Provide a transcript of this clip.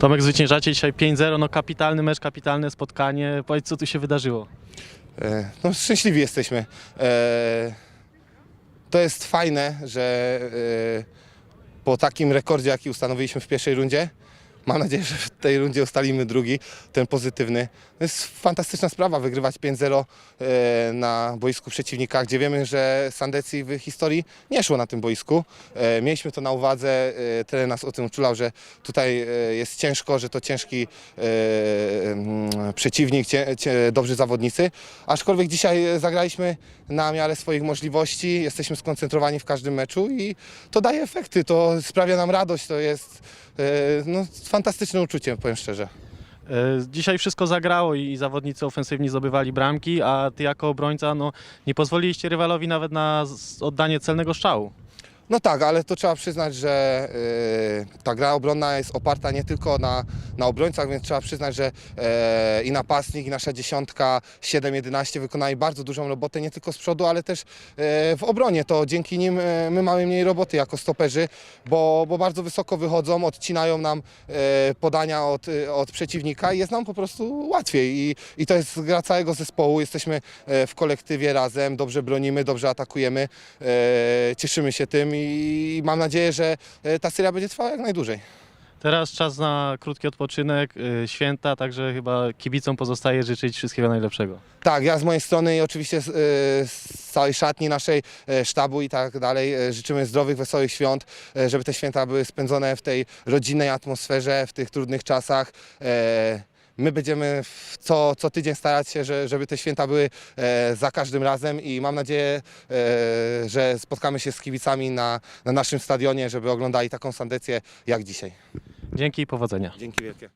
Tomek, zwyciężacie dzisiaj 5-0, no kapitalny mecz, kapitalne spotkanie. Powiedz, co tu się wydarzyło? E, No, szczęśliwi jesteśmy. E, To jest fajne, że e, po takim rekordzie, jaki ustanowiliśmy w pierwszej rundzie, mam nadzieję, że w tej rundzie ustalimy drugi, ten pozytywny. To jest fantastyczna sprawa wygrywać 5-0 e, na boisku przeciwnika, gdzie wiemy, że Sandecji w historii nie szło na tym boisku. E, Mieliśmy to na uwadze, e, trener nas o tym uczulał, że tutaj jest ciężko, że to ciężki mm, przeciwnik, dobrzy zawodnicy. Aczkolwiek dzisiaj zagraliśmy na miarę swoich możliwości, jesteśmy skoncentrowani w każdym meczu i to daje efekty, to sprawia nam radość, to jest no, fantastyczne uczucie, powiem szczerze. E, Dzisiaj wszystko zagrało i zawodnicy ofensywni zdobywali bramki, a ty jako obrońca no, nie pozwoliliście rywalowi nawet na oddanie celnego strzału. No tak, ale to trzeba przyznać, że e, ta gra obronna jest oparta nie tylko na, na obrońcach, więc trzeba przyznać, że e, i napastnik, i nasza dziesiątka 7-11 wykonali bardzo dużą robotę, nie tylko z przodu, ale też e, w obronie. To dzięki nim e, my mamy mniej roboty jako stoperzy, bo, bo bardzo wysoko wychodzą, odcinają nam podania od, od przeciwnika i jest nam po prostu łatwiej. I, I to jest gra całego zespołu. Jesteśmy w kolektywie razem, dobrze bronimy, dobrze atakujemy, cieszymy się tym i mam nadzieję, że e, ta seria będzie trwała jak najdłużej. Teraz czas na krótki odpoczynek, e, święta, także chyba kibicom pozostaje życzyć wszystkiego najlepszego. Tak, ja z mojej strony i oczywiście z, e, z całej szatni naszej, e, sztabu i tak dalej e, życzymy zdrowych, wesołych świąt, e, żeby te święta były spędzone w tej rodzinnej atmosferze, w tych trudnych czasach. E, My będziemy co, co tydzień starać się, że, żeby te święta były e, za każdym razem i mam nadzieję, e, że spotkamy się z kibicami na, na naszym stadionie, żeby oglądali taką sandecję jak dzisiaj. Dzięki i powodzenia. Dzięki wielkie.